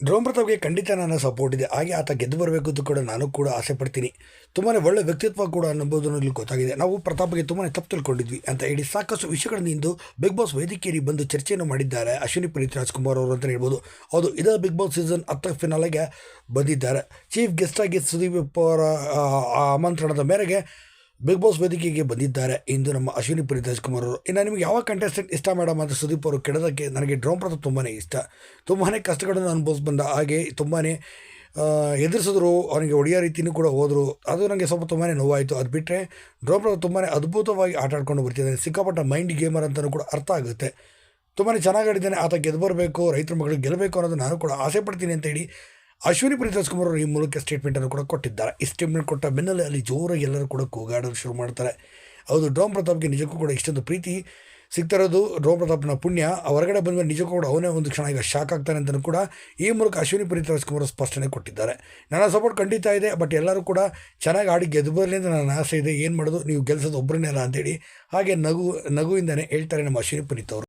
Drone ಪ್ರತಾಪ್ಗೆ ಖಂಡಿತ ನನ್ನ support ಇದೆ ಹಾಗೆ ಆತ ಗೆದ್ದು ಬರಬೇಕು ಅಂತ ಕೂಡ ನಾನು ಕೂಡ ಆಸೆ ಪಡ್ತೀನಿ ತುಂಬಾ ಒಳ್ಳೆ ವ್ಯಕ್ತಿತ್ವ ಕೂಡ ಅನ್ನೋದು ಇಲ್ಲಿ ಗೊತ್ತಾಗಿದೆ ನಾವು ಪ್ರತಾಪ್ಗೆ ತುಂಬಾ ತಪ್ಪು ತಿಳ್ಕೊಂಡಿದ್ವಿ ಅಂತ ಹೇಳಿ ಸಾಕಷ್ಟು ವಿಷಯಗಳನ್ನು ಇಂದು ಬಿಗ್ ಬಾಸ್ ವೇದಿಕೆಯಲ್ಲಿ ಬಂದು ಚರ್ಚೆಯನ್ನು ಮಾಡಿದ್ದಾರೆ ಅಶ್ವಿನಿ ಪುನೀತ್ ರಾಜ್ಕುಮಾರ್ ಅವರು ಅಂತ ಹೇಳ್ಬೋದು ಹೌದು ಇದೇ ಬಿಗ್ ಬಾಸ್ ಸೀಸನ್ ಹತ್ತ ಫಿನಾಲೆಗೆ ಬಂದಿದ್ದಾರೆ ಚೀಫ್ ಗೆಸ್ಟ್ ಆಗಿ ಸುದೀಪ್ ಅವರ ಆಮಂತ್ರಣದ ಮೇರೆಗೆ ಬಿಗ್ ಬಾಸ್ ವೇದಿಕೆಗೆ ಬಂದಿದ್ದಾರೆ. ಇಂದು ನಮ್ಮ ಅಶ್ವಿನಿ ಪುರಿ ರಾಜ್ಕುಮಾರ್ ಅವರು. ಇನ್ನು ನಿಮಗೆ ಯಾವ ಕಂಟೆಸ್ಟೆಂಟ್ ಇಷ್ಟ ಮೇಡಮ್ ಅಂತ ಸುದೀಪ್ ಅವರು ಕೆಡೋದಕ್ಕೆ ನನಗೆ ಡ್ರೋನ್ ಪ್ರತಾಪ್ ತುಂಬಾ ಇಷ್ಟ. ತುಂಬಾ ಕಷ್ಟಗಳನ್ನು ಅನುಭವಿಸಿ ಬಂದ ಹಾಗೆ ತುಂಬಾ ಎದುರಿಸಿದ್ರು, ಅವನಿಗೆ ಒಡೆಯೋ ರೀತಿಯೂ ಕೂಡ ಹೋದರು. ಅದು ನನಗೆ ಸ್ವಲ್ಪ ತುಂಬಾ ನೋವಾಯಿತು. ಅದು ಬಿಟ್ಟರೆ ಡ್ರೋನ್ ಪ್ರತಾಪ್ ತುಂಬಾ ಅದ್ಭುತವಾಗಿ ಆಟ ಆಡ್ಕೊಂಡು ಬರ್ತಿದ್ದಾನೆ. ಸಿಕ್ಕಾಪಟ್ಟ ಮೈಂಡ್ ಗೇಮರ್ ಅಂತಲೂ ಕೂಡ ಅರ್ಥ ಆಗುತ್ತೆ. ತುಂಬಾ ಚೆನ್ನಾಗಿ ಆಡಿದ್ದಾನೆ. ಆತ ಗೆದ್ದು ಬರಬೇಕು ರೈತರ ಮಗಳು ಗೆಲ್ಲಬೇಕು ಅನ್ನೋದು ನಾನು ಕೂಡ ಆಸೆ ಪಡ್ತೀನಿ ಅಂತ ಹೇಳಿ ಅಶ್ವಿನಿ ಪ್ರೀತಾಸ್ ಕುಮಾರ್ ಅವರು ಈ ಮೂಲಕ ಸ್ಟೇಟ್ಮೆಂಟನ್ನು ಕೂಡ ಕೊಟ್ಟಿದ್ದಾರೆ. ಈ ಸ್ಟೇಟ್ಮೆಂಟ್ ಕೊಟ್ಟ ಬೆನ್ನಲ್ಲೇ ಅಲ್ಲಿ ಜೋರಾಗಿ ಎಲ್ಲರೂ ಕೂಡ ಕೂಗಾಡಲು ಶುರು ಮಾಡ್ತಾರೆ. ಹೌದು, ಡೋಮ್ ಪ್ರತಾಪ್ಗೆ ನಿಜಕ್ಕೂ ಕೂಡ ಇಷ್ಟೊಂದು ಪ್ರೀತಿ ಸಿಗ್ತಾ ಇರೋದು ಡೋಮ್ ಪ್ರತಾಪ್ನ ಪುಣ್ಯ. ಹೊರಗಡೆ ಬಂದಮೇಲೆ ನಿಜಕ್ಕೂ ಕೂಡ ಅವನೇ ಒಂದು ಕ್ಷಣ ಈಗ ಶಾಕ್ ಆಗ್ತಾನೆ ಅಂತಲೂ ಕೂಡ ಈ ಮೂಲಕ ಅಶ್ವಿನಿ ಪ್ರೀತ್ ಕುಮಾರ್ ಅವರು ಸ್ಪಷ್ಟನೆ ಕೊಟ್ಟಿದ್ದಾರೆ. ನನ್ನ ಸಪೋರ್ಟ್ ಖಂಡಿತ ಇದೆ ಬಟ್ ಎಲ್ಲರೂ ಕೂಡ ಚೆನ್ನಾಗಿ ಆಡಿ ಗೆದ್ದು ಬರಲಿ ಅಂತ ನನ್ನ ಆಸೆ ಇದೆ. ಏನು ಮಾಡೋದು? ನೀವು ಗೆಲ್ಸೋದು ಒಬ್ಬರನ್ನೇ ಅಲ್ಲ ಅಂತೇಳಿ ಹಾಗೆ ನಗು, ನಗುವಿಂದನೇ ಹೇಳ್ತಾರೆ ನಮ್ಮ ಅಶ್ವಿನಿ ಪುನೀತ್ ಅವರು.